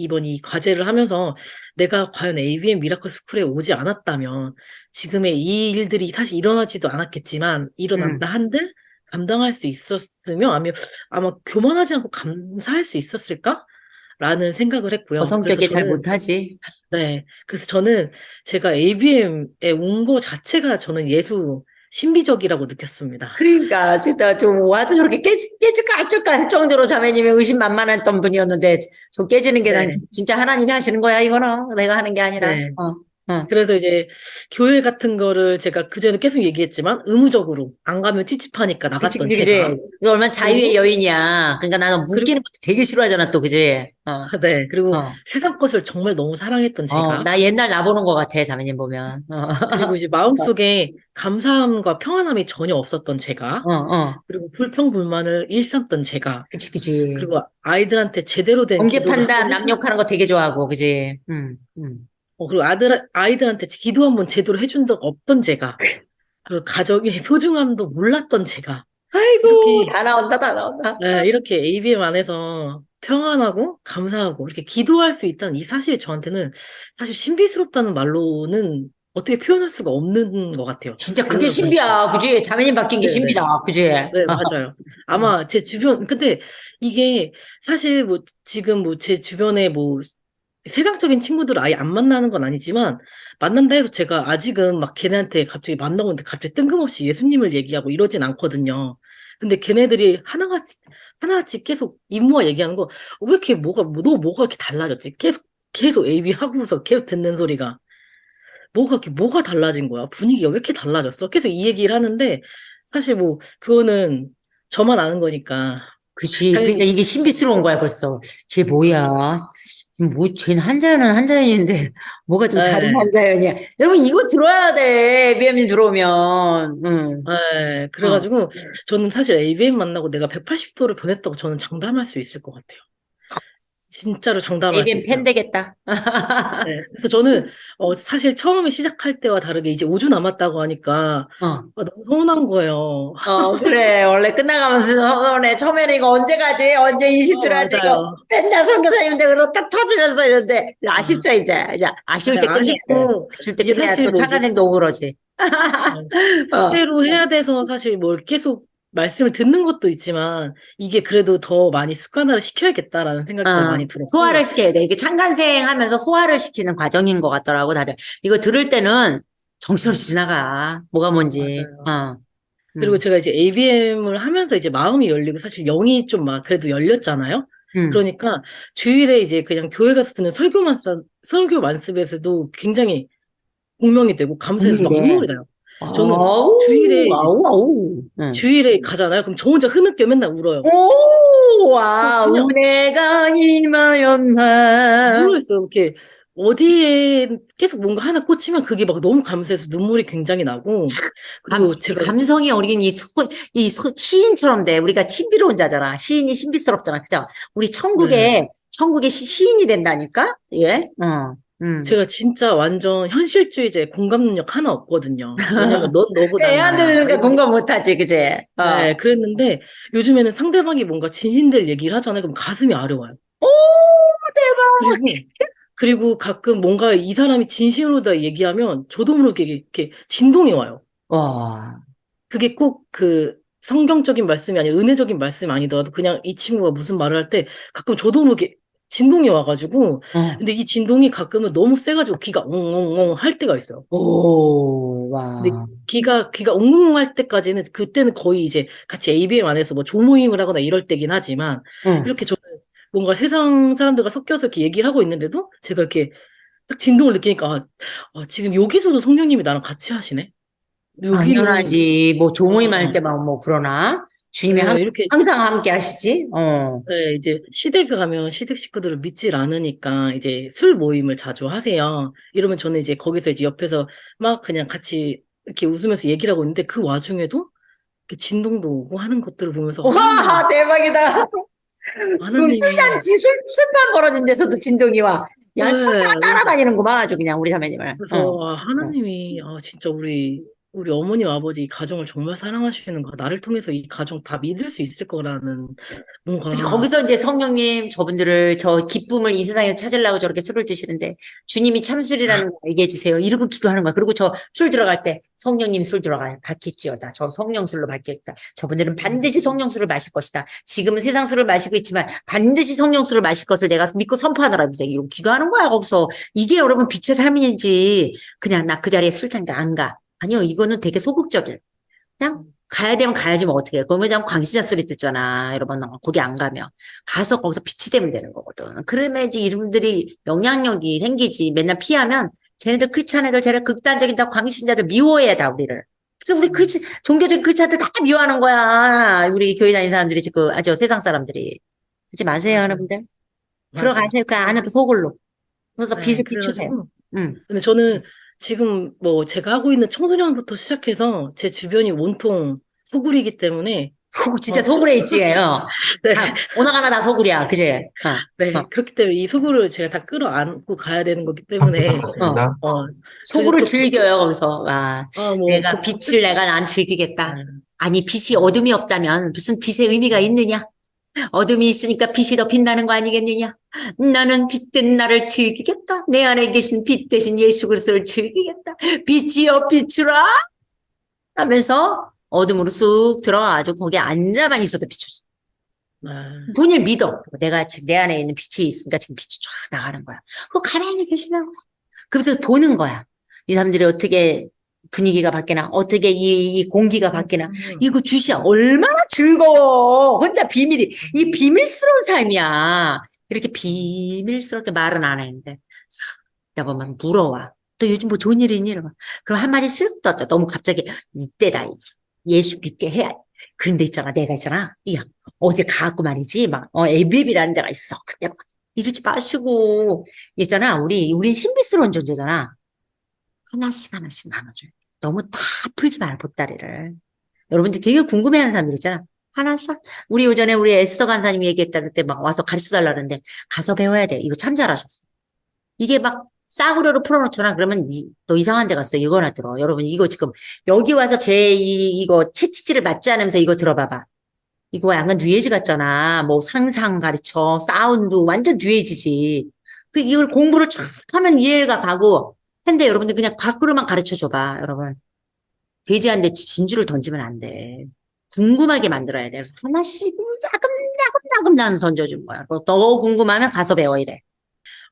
이번 이 과제를 하면서 내가 과연 ABM 미라클 스쿨에 오지 않았다면 지금의 이 일들이 사실 일어나지도 않았겠지만 일어난다 한들 감당할 수 있었으며 아마 아마 교만하지 않고 감사할 수 있었을까? 라는 생각을 했고요. 어, 성격이 잘 못하지. 네. 그래서 저는 제가 ABM에 온 거 자체가 저는 예수 신비적이라고 느꼈습니다. 그러니까 진짜 좀 와도 저렇게 깨, 깨질까 어쩔까 할 정도로 자매님이 의심만만했던 분이었는데 저 깨지는 게난 네. 진짜 하나님이 하시는 거야 이거는 내가 하는 게 아니라 네. 어. 그래서 이제 교회 같은 거를 제가 그전에 계속 얘기했지만 의무적으로 안 가면 찝찝하니까 그치 나갔던 그치 그치 제가. 이거 얼마나 자유의 여인이야 그러니까 나는 묶이는 것도 되게 싫어하잖아 또 그지 어. 네. 그리고 어. 세상 것을 정말 너무 사랑했던 제가. 어, 나 옛날 나 보는 것 같아 자매님 보면 어. 그리고 이제 마음속에 감사함과 평안함이 전혀 없었던 제가. 어, 어. 그리고 불평불만을 일삼던 제가. 그치 그치 그리고 아이들한테 제대로 된 공개 기도를 판단 한번 남 해주- 욕하는 거 되게 좋아하고 그지 음, 음. 어, 그리고 아들, 아이들한테 기도 한번 제대로 해준 적 없던 제가. 그 가정의 소중함도 몰랐던 제가. 아이고 이렇게- 다 나온다 다 나온다 네, 이렇게 ABM 안에서 평안하고 감사하고 이렇게 기도할 수 있다는 이 사실이 저한테는 사실 신비스럽다는 말로는 어떻게 표현할 수가 없는 것 같아요. 진짜 그게 신비야 그지 자매님 바뀐 게 네, 네. 신비다 그지 네, 맞아요. 아마 제 주변, 근데 이게 사실 뭐 지금 뭐 제 주변에 뭐 세상적인 친구들을 아예 안 만나는 건 아니지만 만난다 해서 제가 아직은 막 걔네한테 갑자기 만나고 있는데 갑자기 뜬금없이 예수님을 얘기하고 이러진 않거든요. 근데 걔네들이 하나같이, 하나같이 계속 임무와 얘기하는 거, 왜 이렇게 뭐가, 너 뭐가 이렇게 달라졌지? 계속, 계속 AB 하고서 계속 듣는 소리가. 뭐가 이렇게, 뭐가 달라진 거야? 분위기가 왜 이렇게 달라졌어? 계속 이 얘기를 하는데, 사실 뭐, 그거는 저만 아는 거니까. 그치. 그러니까 이게 신비스러운 거야, 벌써. 쟤 뭐야? 뭐, 쟤는 한자연은 한자연인데, 뭐가 좀 네. 다른 한자연이야. 여러분, 이거 들어야 돼. 비엠님 들어오면. 응. 네, 그래가지고, 저는 사실 ABM 만나고 내가 180도를 변했다고 저는 장담할 수 있을 것 같아요. 진짜로 장담할 수 비엠 있어요. 팬 되겠다. 네, 그래서 저는, 어, 사실 처음에 시작할 때와 다르게 이제 5주 남았다고 하니까, 어. 아, 너무 서운한 거예요. 어, 그래. 원래 끝나가면서 서운해. 처음에는 이거 언제 가지? 언제 20줄 어, 하지? 이거 맞아요. 맨날 선교사님들 딱 터지면서 이러는데, 아쉽죠, 이제. 이제 아쉬울 때. 아쉽고, 아쉬울 때 이게 끝내야 사실 또 뭐지? 오고 그러지. 어. 숙제로 해야 돼서 사실 뭘 계속 말씀을 듣는 것도 있지만, 이게 그래도 더 많이 습관화를 시켜야겠다라는 생각이 더 어, 많이 들었어요. 소화를 시켜야 돼. 이게 창간생 하면서 소화를 시키는 과정인 것 같더라고, 다들. 이거 들을 때는 정신없이 지나가. 뭐가 뭔지. 어. 그리고 제가 이제 ABM을 하면서 이제 마음이 열리고 사실 영이 좀 막 그래도 열렸잖아요. 음. 그러니까 주일에 이제 그냥 교회 가서 듣는 설교만, 써- 설교 만습에서도 굉장히 공명이 되고 감사해서 막. 눈물이 나요. 저는 아우, 주일에 이제- 아우, 아우. 응. 주일에 가잖아요. 그럼 저 혼자 흐느껴 맨날 울어요. 오, 와, 그냥- 내가 이마였나. 모르겠어요. 이렇게 어디에 계속 뭔가 하나 꽂히면 그게 막 너무 감사해서 눈물이 굉장히 나고 그리고 제가 감성이 어린 이, 소, 이 소- 시인처럼 돼. 우리가 신비로운 자잖아. 시인이 신비스럽잖아. 그죠? 우리 천국에, 네. 천국의 시, 시인이 된다니까? 예? 어. 음. 제가 진짜 완전 현실주의자의 공감 능력 하나 없거든요. 왜냐면 넌 너보다 애한테 나아. 들으니까 공감 못하지, 그제? 어. 네, 그랬는데 요즘에는 상대방이 뭔가 진심될 얘기를 하잖아요. 그럼 가슴이 아려워요. 오, 대박. 그리고 그리고 가끔 뭔가 이 사람이 진심으로 다 얘기하면 저도 모르게 이렇게 진동이 와요. 와. 그게 꼭 그 성경적인 말씀이 아니라 은혜적인 말씀이 아니더라도 그냥 이 친구가 무슨 말을 할 때 가끔 저도 모르게 진동이 와가지고 어. 근데 이 진동이 가끔은 너무 세가지고 귀가 웅웅웅 할 때가 있어요. 오, 와. 근데 귀가 귀가 웅웅 할 때까지는 그때는 거의 이제 같이 ABM 안에서 뭐 조모임을 하거나 이럴 때긴 하지만 응. 이렇게 저는 뭔가 세상 사람들과 섞여서 이렇게 얘기를 하고 있는데도 제가 이렇게 딱 진동을 느끼니까 아, 아, 지금 여기서도 성령님이 나랑 같이 하시네. 여기는 당연하지. 뭐 조모임 할 어. 때만 뭐 그러나 주님이 네, 함- 이렇게 항상 함께 하시지. 어. 네, 이제 시댁에 가면 시댁 식구들을 믿질 않으니까 이제 술 모임을 자주 하세요. 이러면 저는 이제 거기서 이제 옆에서 막 그냥 같이 이렇게 웃으면서 얘기를 하고 있는데 그 와중에도 이렇게 진동도 오고 하는 것들을 보면서 와, 대박이다. 그 하나님이 술잔치, 술, 술판 벌어진 데서도 진동이 와. 야, 네, 따라다니는구만, 아주 그냥 우리 자매님을. 그래서 어. 아, 하나님이 아, 진짜 우리 우리 어머니 아버지 이 가정을 정말 사랑하시는가, 나를 통해서 이 가정 다 믿을 수 있을 거라는 뭔가 거기서 이제 성령님 저분들을 저 기쁨을 이 세상에 찾으려고 저렇게 술을 드시는데 주님이 참술이라는 거 얘기해 주세요. 이러고 기도하는 거야. 그리고 저 술 들어갈 때 성령님 술 들어가요. 바뀌지어다. 저 성령술로 바뀌었다. 저분들은 반드시 성령술을 마실 것이다. 지금은 세상 술을 마시고 있지만 반드시 성령술을 마실 것을 내가 믿고 선포하노라. 이제 이러고 기도하는 거야. 거기서 이게 여러분 빛의 삶이지. 그냥 나 그 자리에 술잔데 안 가. 아니요. 이거는 되게 소극적이에요. 그냥 가야 되면 가야지 뭐 어떻게 해. 그러면 광신자 소리 듣잖아. 여러분, 어, 거기 안 가면. 가서 거기서 빛이 되면 되는 거거든. 그러면지 이분들이 영향력이 생기지. 맨날 피하면 쟤네들 크리스찬 애들, 쟤네 극단적인 다 광신자들 미워해, 다 우리를. 그래서 우리 크리스, 종교적인 크리스찬들 다 미워하는 거야. 우리 교회 다니는 사람들이 지금, 아주 세상 사람들이. 그러지 마세요. 여러분들. 들어가세요. 그 안에 소굴로. 그래서 네, 빛을 비추세요. 응. 근데 저는 지금 뭐 제가 하고 있는 청소년부터 시작해서 제 주변이 온통 소굴이기 때문에 소, 진짜 어. 소굴에 있지. 어. 네, 다, 오나가나 다 소굴이야. 그지? 어. 네 어. 그렇기 때문에 이 소굴을 제가 다 끌어안고 가야 되는 거기 때문에 맞습니다. 어, 소굴을 또- 즐겨요, 거기서. 아, 아, 뭐 내가 그- 빛을 내가 난 즐기겠다. 네. 아니, 빛이 어둠이 없다면 무슨 빛의 의미가 있느냐? 어둠이 있으니까 빛이 더 빛나는 거 아니겠느냐? 나는 빛된 나를 즐기겠다. 내 안에 계신 빛 대신 예수 그리스도를 즐기겠다. 빛이여 비추라 하면서 어둠으로 쑥 들어가가지고 거기에 앉아만 있어도 비춰져. 아, 본인 믿어. 내가 지금 내 안에 있는 빛이 있으니까 지금 빛이 쫙 나가는 거야. 그 가만히 계시는 거야. 그래서 보는 거야. 이 사람들이 어떻게 분위기가 바뀌나, 어떻게 이, 이 공기가 바뀌나. 이거 주시야 얼마나 즐거워. 혼자 비밀이, 이 비밀스러운 삶이야. 이렇게 비밀스럽게 말은 안 했는데. 여보만 물어와. 또 요즘 뭐 좋은 일 있니? 이러면. 그럼 한마디 쓱 떠. 너무 갑자기 이때다. 예수 믿게 해야. 그런데 있잖아. 내가 있잖아. 야, 어제 가갖고 말이지. 막, 어, 에비비라는 데가 있어. 근데 막 이러지 마시고. 있잖아. 우리, 우린 신비스러운 존재잖아. 하나씩 하나씩 나눠줘요. 너무 다 풀지 마라, 보따리를. 여러분들 되게 궁금해하는 사람들 있잖아. 하나씩. 우리 오전에 우리 에스더 간사님이 얘기했다 그때 막 와서 가르쳐 달라 그러는데 가서 배워야 돼. 이거 참 잘하셨어. 이게 막 싸구려로 풀어놓잖아. 그러면 이, 너 이상한 데 갔어. 이거나 들어. 여러분 이거 지금 여기 와서 제 이, 이거 채찍질을 맞지 않으면서 이거 들어봐봐. 이거 약간 뉴에이지 같잖아. 뭐 상상 가르쳐, 사운드 완전 뉴에이지지. 그 이걸 공부를 쫙 하면 이해가 가고 근데 여러분들 그냥 밖으로만 가르쳐 줘봐, 여러분. 돼지한테 진주를 던지면 안 돼. 궁금하게 만들어야 돼. 그래서 하나씩 야금야금야금 나는 던져준 거야. 더 궁금하면 가서 배워 이래.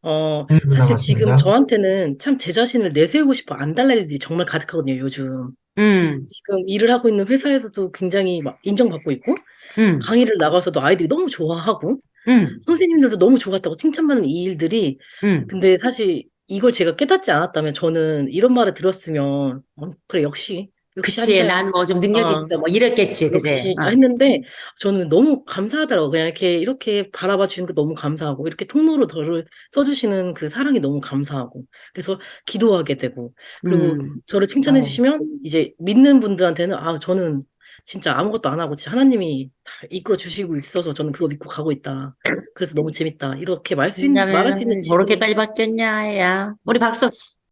어, 음, 사실 맞습니다. 지금 저한테는 참 제 자신을 내세우고 싶어 안 달랄 일들이 정말 가득하거든요, 요즘. 음, 지금 일을 하고 있는 회사에서도 굉장히 막 인정받고 있고, 음, 강의를 나가서도 아이들이 너무 좋아하고, 음, 선생님들도 너무 좋았다고 칭찬받는 이 일들이, 음. 근데 사실 이걸 제가 깨닫지 않았다면 저는 이런 말을 들었으면, 어, 그래, 역시, 역시 그치, 한자야. 난뭐 좀 능력 어, 있어. 뭐 이랬겠지, 그지? 역시 어. 했는데 저는 너무 감사하더라고요. 그냥 이렇게 이렇게 바라봐 주시는 거 너무 감사하고 이렇게 통로로 저를 써주시는 그 사랑이 너무 감사하고 그래서 기도하게 되고 그리고 음, 저를 칭찬해 어. 주시면 이제 믿는 분들한테는 아 저는 진짜 아무것도 안 하고 진짜 하나님이 다 이끌어 주시고 있어서 저는 그거 믿고 가고 있다. 그래서 너무 재밌다. 이렇게 말수 있는 말할 수 있는 저렇게까지 바뀌었냐, 야. 우리 박수.